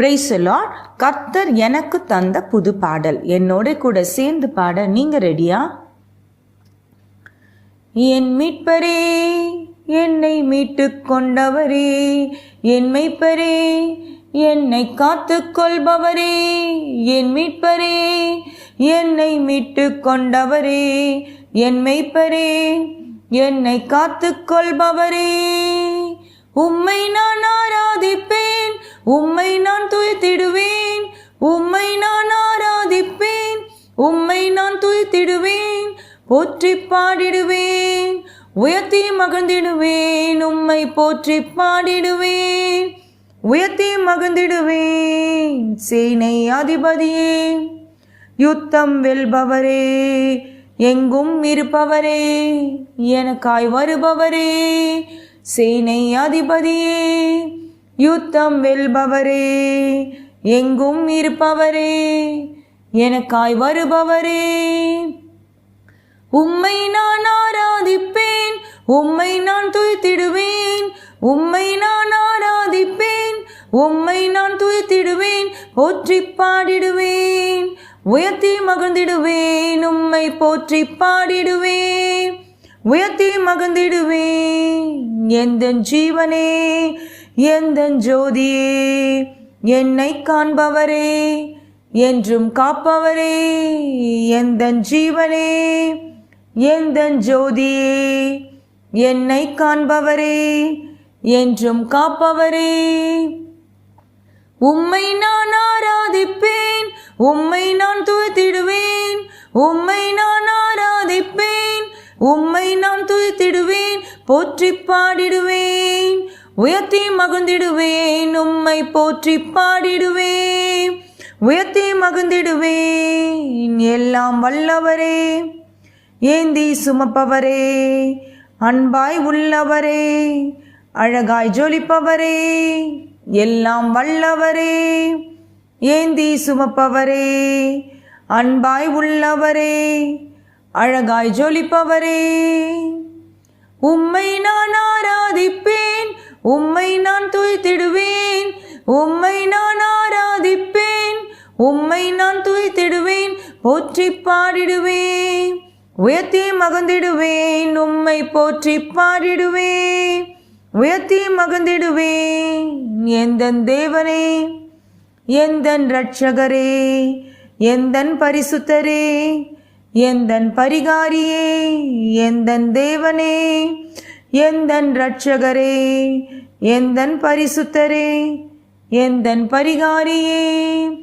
பிரைசலான் கர்த்தர் எனக்கு தந்த புது பாடல். என்னோட கூட சேர்ந்து பாட நீங்க ரெடியா என் மீட்பரே என்னை மீட்டு கொண்டவரே. என் மெய்ப்பரே என்னை காத்து கொள்பவரே. என் மீட்பரே என்னை மீட்டு கொண்டவரே. என் மெய்ப்பரே என்னை காத்து கொள்பவரே. உம்மை நான் ஆராதிப்பேன் உம்மை துய்த்திடுவேன் உம்மை நான் ஆராதிப்பேன். உம்மை நான் துய்த்திடுவேன். போற்றி பாடிடுவேன். உயர்த்தி மகிழ்ந்திடுவேன். உம்மை போற்றி பாடிடுவேன். உயர்த்தி மகிழ்ந்திடுவேன். சேனை அதிபதியே யுத்தம் வெல்பவரே எங்கும் இருப்பவரே எனக்காய் வருபவரே சேனை அதிபதியே யுத்தம் வெல்பவரே எங்கும் இருப்பவரே எனக்காய் வருபவரே. உம்மை நான் ஆராதிப்பேன் உம்மை நான் துய்த்திடுவேன் உம்மை நான் ஆராதிப்பேன் உம்மை நான் துய்த்திடுவேன் போற்றி பாடிடுவேன் உயர்த்தி மகிழ்ந்திடுவேன் உம்மை போற்றி பாடிடுவேன் உயர்த்தி மகிழ்ந்திடுவேன் எந்த ஜீவனே எந்த ஜோதியே? என்னை காண்பவரே என்றும் காப்பவரே எந்த ஜீவனே? எந்த ஜோதியே? என்னை காண்பவரே என்றும் காப்பவரே. உம்மை நான் ஆராதிப்பேன் உம்மை நான் துவத்திடுவேன் உம்மை நான் ஆராதிப்பேன். உம்மை நான் துய்த்திடுவேன் போற்றி பாடிடுவேன். உயர்த்தி மகிழ்ந்திடுவேன் உம்மை போற்றி பாடிடுவேன். உயர்த்தி மகிழ்ந்திடுவேன் எல்லாம் வல்லவரே. ஏந்தி சுமப்பவரே அன்பாய் உள்ளவரே. அழகாய் ஜொலிப்பவரே எல்லாம் வல்லவரே. ஏந்தி சுமப்பவரே அன்பாய் உள்ளவரே. அழகாய் ஜொலிப்பவரே. உம்மை நான் ஆராதிப்பேன் உம்மை நான் துய்த்திடுவேன் உம்மை நான் ஆராதிப்பேன் உம்மை நான் துய்த்திடுவேன் போற்றி பாடிடுவேன். உயர்த்தி மகந்திடுவேன் உம்மை போற்றி பாடிடுவேன். உயர்த்தி மகந்திடுவேன் எந்தன் தேவனே எந்தன் ரட்சகரே எந்தன் பரிசுத்தரே. எந்தன் பரிகாரியே எந்தன் தேவனே எந்தன் ரட்சகரே எந்தன் பரிசுத்தரே எந்தன் பரிகாரியே.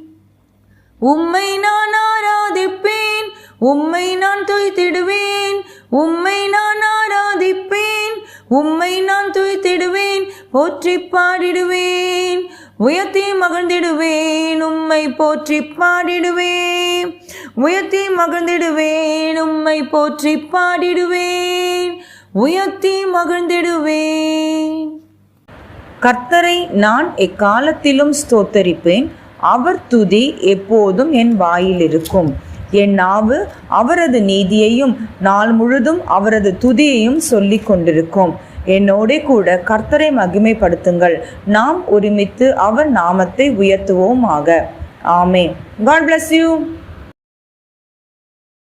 உம்மை நான் ஆராதிப்பேன் உம்மை நான் துய்த்திடுவேன் உம்மை நான் ஆராதிப்பேன் உம்மை நான் துய்த்திடுவேன் போற்றி பாடிடுவேன். உயர்த்தி மகிழ்ந்திடுவேன் உம்மை போற்றி பாடிடுவேன். உயர்த்தி மகிழ்ந்திடுவேன் உம்மை போற்றி பாடிடுவேன். உயர்த்தி மகிழ்ந்திடுவேன். கர்த்தரை நான் எக்காலத்திலும் ஸ்தோத்தரிப்பேன். அவர் துதி எப்போதும் என் வாயில் இருக்கும். என் நாவு அவரது நீதியையும் நாள் முழுதும் அவரது துதியையும் சொல்லிக் கொண்டிருக்கும். என்னோட கூட கர்த்தரை மகிமைப்படுத்துங்கள். நாம் ஒருமித்து அவர் நாமத்தை உயர்த்துவோமாக. ஆமே காட் பிளஸ் யூ